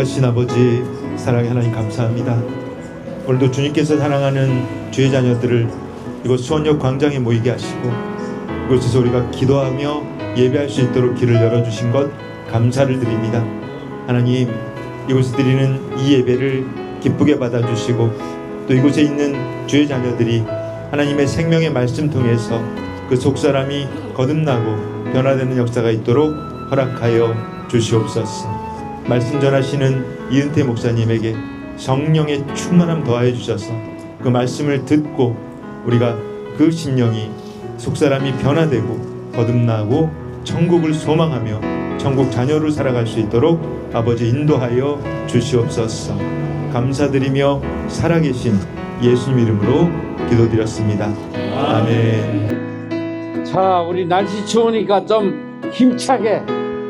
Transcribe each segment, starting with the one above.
거룩하신 아버지 사랑의 하나님 감사합니다. 오늘도 주님께서 사랑하는 주의 자녀들을 이곳 수원역 광장에 모이게 하시고 이곳에서 우리가 기도하며 예배할 수 있도록 길을 열어주신 것 감사를 드립니다. 하나님 이곳에 드리는 이 예배를 기쁘게 받아주시고 또 이곳에 있는 주의 자녀들이 하나님의 생명의 말씀 통해서 그 속사람이 거듭나고 변화되는 역사가 있도록 허락하여 주시옵소서. 말씀 전하시는 이은태 목사님에게 성령의 충만함 더하여 주셔서 그 말씀을 듣고 우리가 그 심령이 속사람이 변화되고 거듭나고 천국을 소망하며 천국 자녀로 살아갈 수 있도록 아버지 인도하여 주시옵소서. 감사드리며 살아계신 예수님 이름으로 기도드렸습니다. 아멘. 자, 우리 날씨 추우니까 좀 힘차게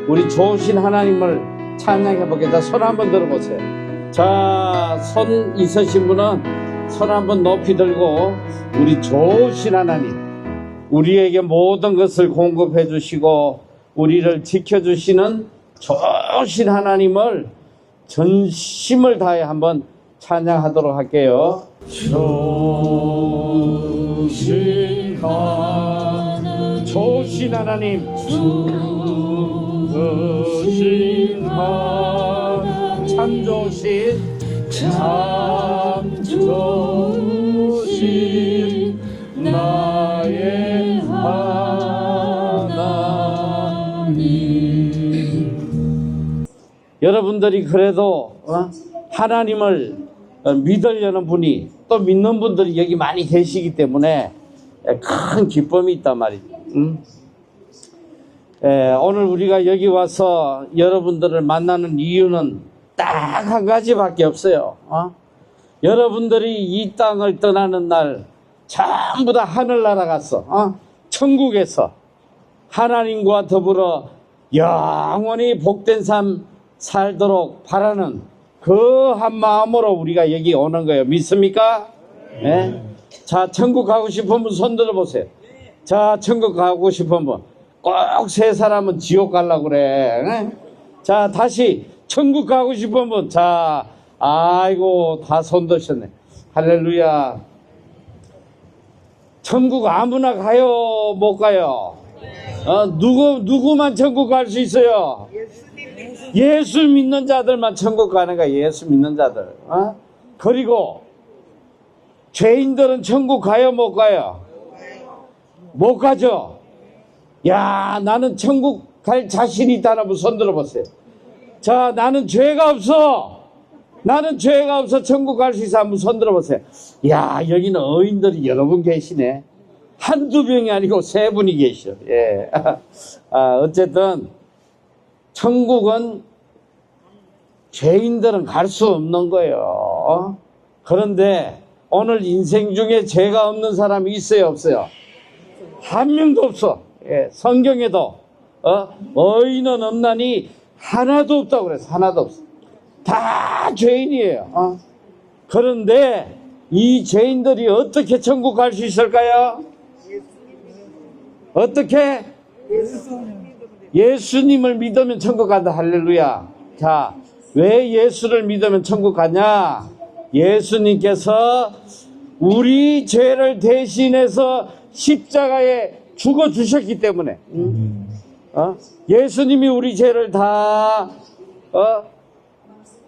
우리 좋으신 하나님을 찬양해 보겠다. 손 한번 들어보세요. 자, 손 있으신 분은 손 한번 높이 들고 우리 좋으신 하나님, 우리에게 모든 것을 공급해 주시고 우리를 지켜 주시는 좋으신 하나님을 전심을 다해 한번 찬양하도록 할게요. 좋으신 하나님, 좋으신 하나님, 여러분들이 그래도 어? 하나님을 어, 믿으려는 분이 또 믿는 분들이 여기 많이 계시기 때문에 큰 기쁨이 있단 말이죠. 음? 에, 오늘 우리가 여기 와서 여러분들을 만나는 이유는 딱 한 가지밖에 없어요. 어? 여러분들이 이 땅을 떠나는 날 전부 다 하늘 날아갔어. 어? 천국에서 하나님과 더불어 영원히 복된 삶 살도록 바라는 그 한 마음으로 우리가 여기 오는 거예요. 믿습니까? 네. 자, 천국 가고 싶은 분 손 들어 보세요. 자, 천국 가고 싶은 분. 꼭 세 사람은 지옥 가려고 그래. 네? 자, 다시 천국 가고 분. 자, 아이고, 다 손 드셨네. 할렐루야. 천국 아무나 가요, 못 가요? 어, 누구, 누구만 천국 갈 수 있어요? 예수 믿는 자들만 천국 가는 거야, 예수 믿는 자들. 어? 그리고, 죄인들은 천국 가요, 못 가요? 못 가죠? 야, 나는 천국 갈 자신이 있다는 분손 들어보세요. 자, 나는 죄가 없어. 나는 죄가 없어 천국 갈 수 있어. 한번 손 들어보세요. 야, 여기는 어인들이 여러 분 계시네. 한두 명이 아니고 세 분이 계셔. 예. 아, 어쨌든, 천국은 죄인들은 갈 수 없는 거예요. 그런데 오늘 인생 중에 죄가 없는 사람이 있어요, 없어요? 한 명도 없어. 예, 성경에도, 어, 어인은 없나니 하나도 없다고 그래서 하나도 없어. 다 죄인이에요. 어? 그런데 이 죄인들이 어떻게 천국 갈 수 있을까요? 어떻게? 예수님을 믿으면 천국 간다. 할렐루야. 자, 왜 예수를 믿으면 천국 가냐? 예수님께서 우리 죄를 대신해서 십자가에 죽어 주셨기 때문에. 응? 어? 예수님이 우리 죄를 다 어?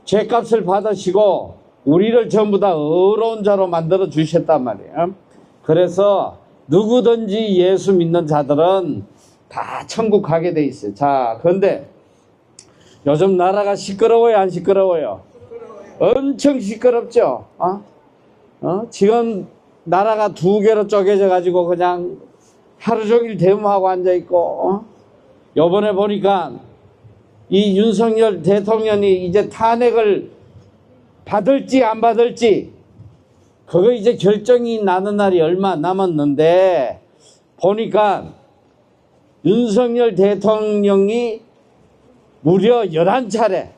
죄값을 받으시고 우리를 전부 다 의로운 자로 만들어 주셨단 말이에요. 그래서 누구든지 예수 믿는 자들은 다 천국 가게 돼 있어요. 자, 그런데 요즘 나라가 시끄러워요, 안 시끄러워요? 엄청 시끄럽죠. 어? 어? 지금 나라가 두 개로 쪼개져 가지고 그냥 하루 종일 대모하고 앉아 있고 어? 요번에 보니까 이 윤석열 대통령이 이제 탄핵을 받을지 안 받을지 그거 이제 결정이 나는 날이 얼마 남았는데 보니까 윤석열 대통령이 무려 11차례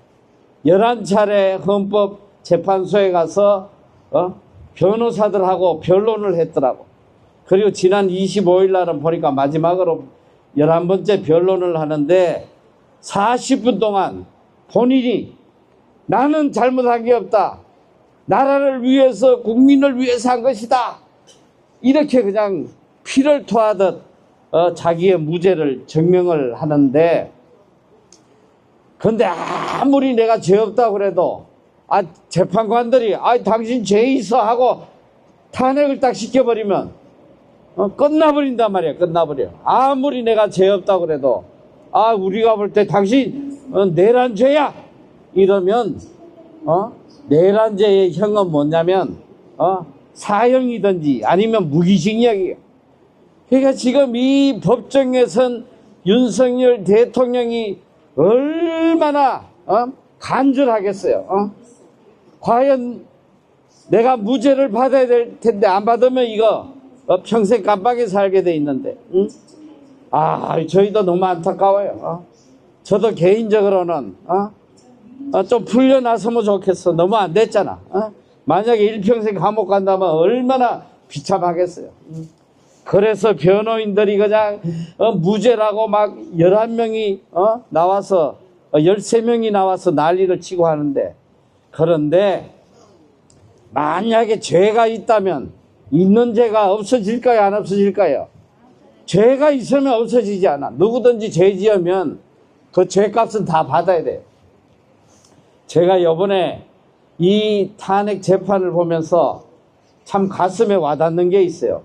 11차례 헌법재판소에 가서 어? 변호사들하고 변론을 했더라고. 그리고 지난 25일 날은 보니까 마지막으로 11번째 변론을 하는데 40분 동안 본인이 나는 잘못한 게 없다. 나라를 위해서 국민을 위해서 한 것이다. 이렇게 그냥 피를 토하듯 어, 자기의 무죄를 증명을 하는데 근데 아무리 내가 죄 없다 그래도 아 재판관들이 아 당신 죄 있어 하고 탄핵을 딱 시켜버리면 어, 끝나버린단 말이야 끝나버려 아무리 내가 죄 없다 그래도 아 우리가 볼 때 당신 어, 내란 죄야 이러면 어 내란 죄의 형은 뭐냐면 어 사형이든지 아니면 무기징역이에요. 그러니까 지금 이 법정에선 윤석열 대통령이 얼마나 어? 간절하겠어요. 어? 과연 내가 무죄를 받아야 될 텐데 안 받으면 이거 어, 평생 깜빡이 살게 돼 있는데. 응? 아 저희도 너무 안타까워요. 어? 저도 개인적으로는 어? 어, 좀 풀려나서면 좋겠어. 너무 안 됐잖아. 어? 만약에 일평생 감옥 간다면 얼마나 비참하겠어요. 음. 그래서 변호인들이 그냥 어, 무죄라고 막 11명이 어? 나와서 어, 13명이 나와서 난리를 치고 하는데 그런데 만약에 죄가 있다면 있는 죄가 없어질까요? 안 없어질까요? 죄가 있으면 없어지지 않아. 누구든지 죄 지으면 그 죄값은 다 받아야 돼요. 제가 요번에 이 탄핵 재판을 보면서 참 가슴에 와닿는 게 있어요.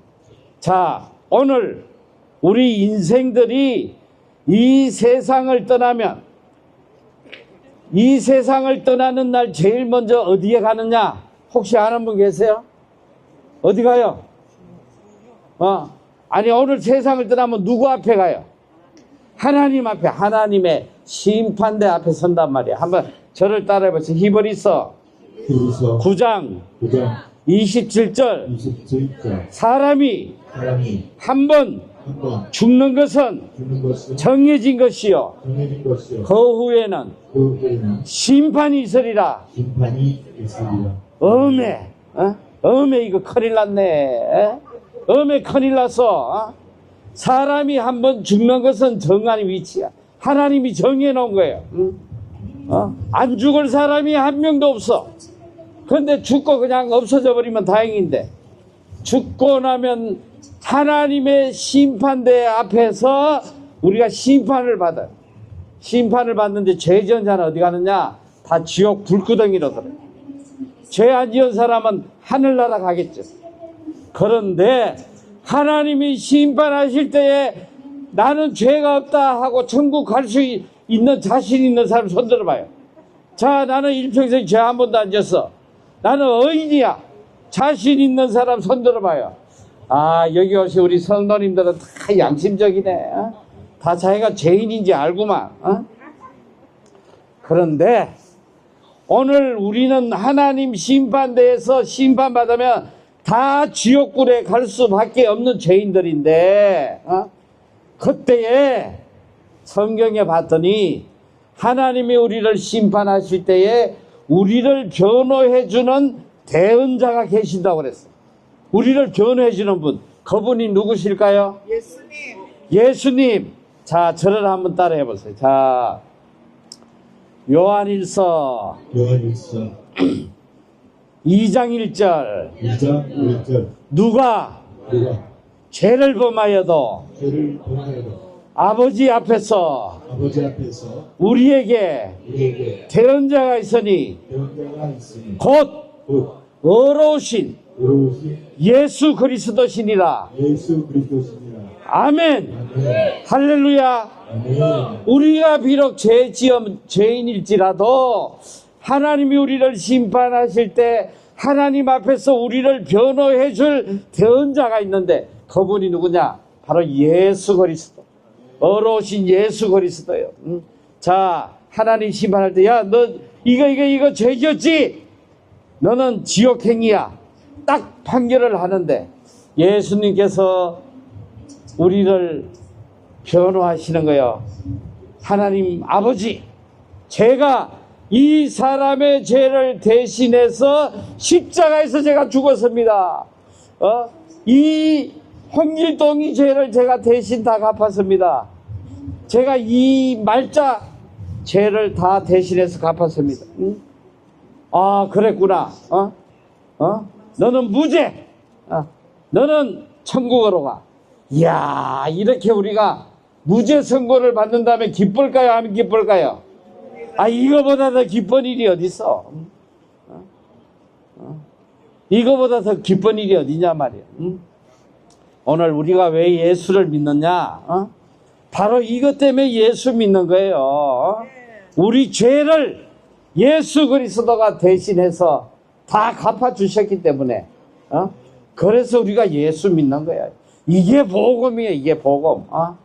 자, 오늘 우리 인생들이 이 세상을 떠나면 이 세상을 떠나는 날 제일 먼저 어디에 가느냐? 혹시 아는 분 계세요? 어디 가요? 어, 아니 오늘 세상을 떠나면 누구 앞에 가요? 하나님 앞에 하나님의 심판대 앞에 선단 말이야. 한번 저를 따라해 보세요. 히브리서. 히브리서 9장. 9장. 27절. 27절. 사람이 사람이 한번한번 죽는 것은 죽는 것은 정해진 것이요. 정해진 것이요. 그 후에는 그 후에는 심판이 있으리라. 심판이 있으리라. 어메. 어? 어메 이거 큰일 났네 어? 어메 큰일 났어 어? 사람이 한번 죽는 것은 정한 위치야 하나님이 정해 놓은 거예요 응? 어? 안 죽을 사람이 한 명도 없어 근데 죽고 그냥 없어져 버리면 다행인데 죽고 나면 하나님의 심판대 앞에서 우리가 심판을 받아요. 심판을 받는데 죄 지은 자는 어디 가느냐? 다 지옥 불구덩이로 들어요. 죄 안 지은 사람은 하늘나라 가겠죠. 그런데 하나님이 심판하실 때에 나는 죄가 없다 하고 천국 갈 수 있는 자신 있는 사람 손 들어 봐요. 자, 나는 일평생 죄 한 번도 안 졌어. 나는 의인이야. 자신 있는 사람 손 들어 봐요. 아, 여기 오신 우리 성도님들은 다 양심적이네. 어? 다 자기가 죄인인지 알고만. 어? 그런데 오늘 우리는 하나님 심판대에서 심판받으면 다 지옥불에 갈 수밖에 없는 죄인들인데, 어? 그때에 성경에 봤더니 하나님이 우리를 심판하실 때에 우리를 변호해주는 대언자가 계신다고 그랬어. 우리를 변호해주는 분. 그분이 누구실까요? 예수님, 예수님. 자, 저를 한번 따라해 보세요. 자, 요한일서 요한일서 2장 1절. 2장 1절 누가 누가 죄를 범하여도 죄를 범하여도 아버지 앞에서 아버지 앞에서 우리에게 우리에게 대언자가 있으니 있으니 곧곧 의로우신 예수 그리스도시니라. 예수 그리스도시니라 아멘. 할렐루야. 우리가 비록 죄 지음 죄인일지라도 하나님이 우리를 심판하실 때 하나님 앞에서 우리를 변호해 줄 대언자가 있는데 그분이 누구냐? 바로 예수 그리스도. 어로우신 예수 그리스도요. 음. 자, 하나님 심판할 때, 야, 너 이거 이거 이거 죄졌지? 너는 지옥행이야. 딱 판결을 하는데 예수님께서 우리를 변호하시는 거예요. 하나님 아버지, 제가 이 사람의 죄를 대신해서 십자가에서 제가 죽었습니다. 어? 이 홍길동이 죄를 제가 대신 다 갚았습니다. 제가 이 말자 죄를 다 대신해서 갚았습니다. 응? 아, 그랬구나. 어? 어? 너는 무죄. 어? 너는 천국으로 가. 이야, 이렇게 우리가 무죄 선고를 받는 다음에 기쁠까요? 안 기쁠까요? 아, 이거보다 더 기쁜 일이 어딨어? 어? 어? 이거보다 더 기쁜 일이 어디냐 말이야. 응? 오늘 우리가 왜 예수를 믿느냐? 어? 바로 이것 때문에 예수 믿는 거예요. 어? 우리 죄를 예수 그리스도가 대신해서 다 갚아 주셨기 때문에 어? 그래서 우리가 예수 믿는 거야. 이게 복음이에요. 이게 복음. 어?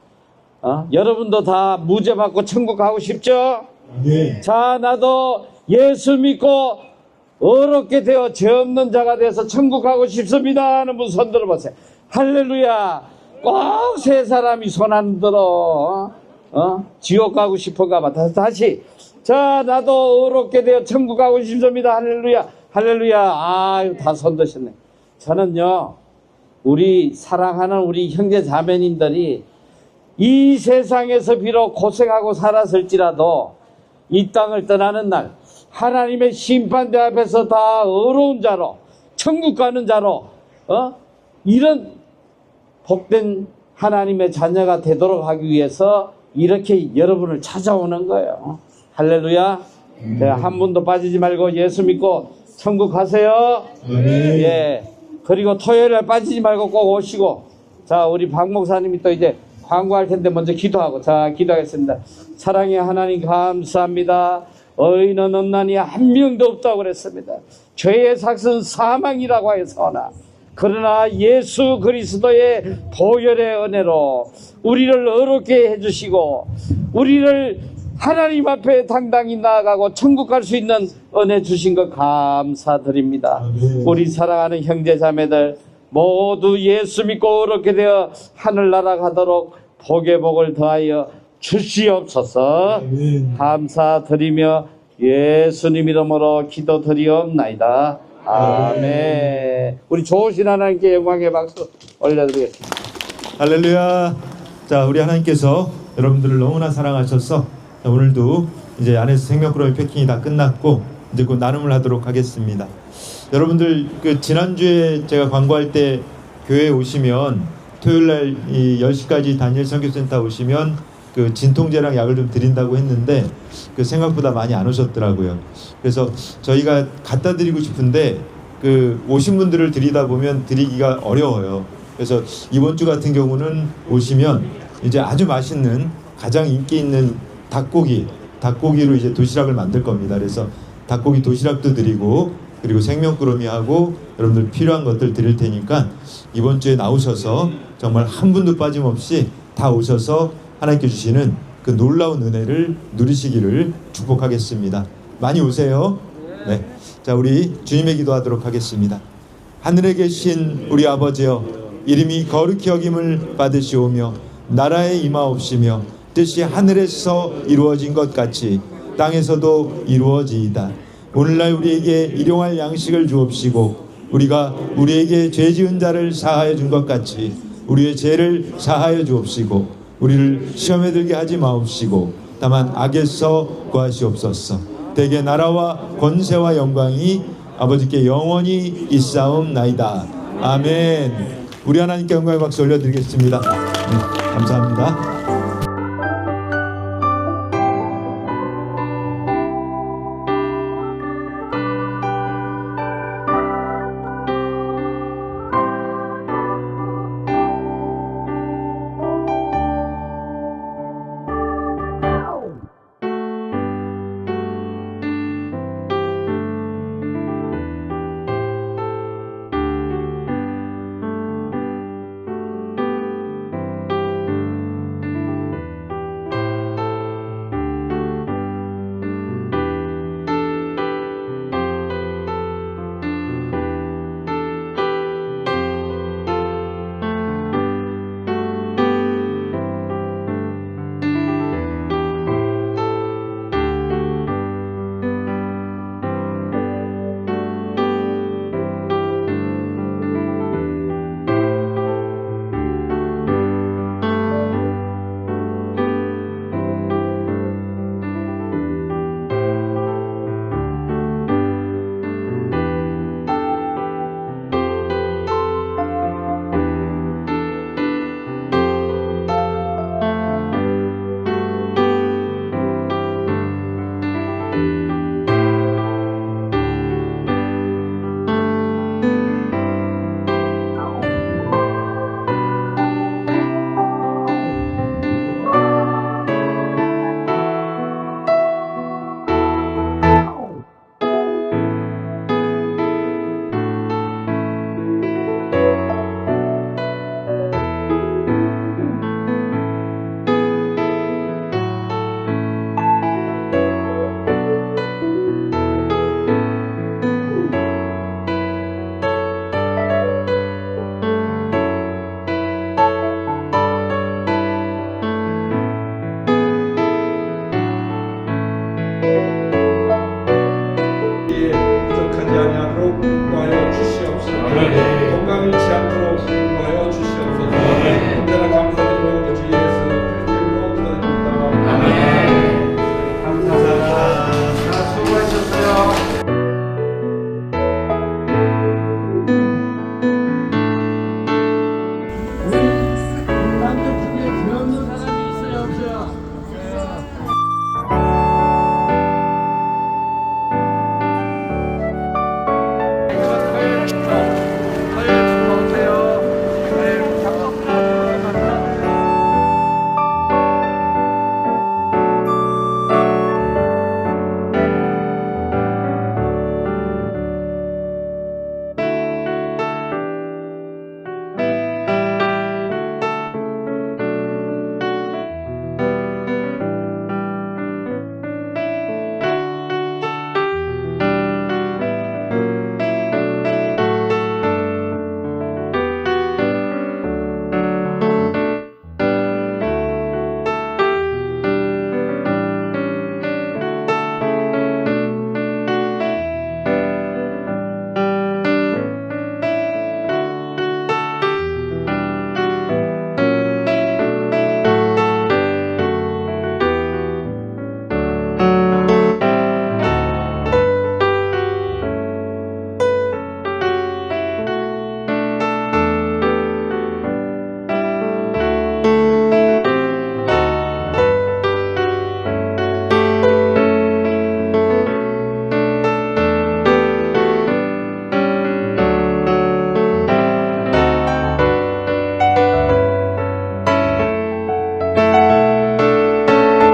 어? 여러분도 다 무죄 받고 천국 가고 싶죠? 아멘. 자, 나도 예수 믿고 어렵게 되어 죄 없는 자가 돼서 천국 가고 싶습니다. 하는 분 손 들어보세요. 할렐루야. 꼭 세 사람이 손 안 들어. 어? 어? 지옥 가고 싶은가 봐. 다시, 다시. 자, 나도 어렵게 되어 천국 가고 싶습니다. 할렐루야. 할렐루야. 아유, 다 손 드셨네. 저는요, 우리 사랑하는 우리 형제 자매님들이 이 세상에서 비록 고생하고 살았을지라도 이 땅을 떠나는 날 하나님의 심판대 앞에서 다 어려운 자로 천국 가는 자로 어? 이런 복된 하나님의 자녀가 되도록 하기 위해서 이렇게 여러분을 찾아오는 거예요. 할렐루야. 네, 한 분도 빠지지 말고 예수 믿고 천국 가세요. 아멘. 예. 그리고 토요일에 빠지지 말고 꼭 오시고. 자, 우리 박 목사님이 또 이제 광고할 텐데 먼저 기도하고. 자, 기도하겠습니다. 사랑의 하나님 감사합니다. 의인은 없나니 한 명도 없다고 그랬습니다. 죄의 삭은 사망이라고 하여서나. 그러나 예수 그리스도의 보혈의 은혜로 우리를 어렵게 해주시고 우리를 하나님 앞에 당당히 나아가고 천국 갈 수 있는 은혜 주신 것 감사드립니다. 아멘. 우리 사랑하는 형제 자매들 모두 예수 믿고 어렵게 되어 하늘나라 가도록 복의 복을 더하여 주시옵소서. 아멘. 감사드리며 예수님 이름으로 기도드리옵나이다. 아멘. 우리 좋으신 하나님께 영광의 박수 올려드리겠습니다. 할렐루야. 자, 우리 하나님께서 여러분들을 너무나 사랑하셔서 자, 오늘도 이제 안에서 생명꾸러미 패킹이 다 끝났고 이제 곧 나눔을 하도록 하겠습니다. 여러분들 그 지난주에 제가 광고할 때 교회 오시면 토요일 날이 10시까지 단일 선교센터 오시면 그 진통제랑 약을 좀 드린다고 했는데 그 생각보다 많이 안 오셨더라고요. 그래서 저희가 갖다 드리고 싶은데 그 오신 분들을 드리다 보면 드리기가 어려워요. 그래서 이번 주 같은 경우는 오시면 이제 아주 맛있는 가장 인기 있는 닭고기 닭고기로 이제 도시락을 만들 겁니다. 그래서 닭고기 도시락도 드리고 그리고 생명꾸러미하고 여러분들 필요한 것들 드릴 테니까 이번 주에 나오셔서 정말 한 분도 빠짐없이 다 오셔서 하나님께 주시는 그 놀라운 은혜를 누리시기를 축복하겠습니다. 많이 오세요. 네. 자, 우리 주님의 기도하도록 하겠습니다. 하늘에 계신 우리 아버지여 이름이 거룩히 여김을 받으시오며 나라에 임하옵시며 뜻이 하늘에서 이루어진 것 같이 땅에서도 이루어지이다. 오늘날 우리에게 일용할 양식을 주옵시고 우리가 우리에게 죄 지은 자를 사하여 준 것 같이 우리의 죄를 사하여 주옵시고 우리를 시험에 들게 하지 마옵시고 다만 악에서 구하시옵소서. 대개 나라와 권세와 영광이 아버지께 영원히 있사옵나이다. 아멘. 우리 하나님께 영광의 박수 올려드리겠습니다. 네, 감사합니다.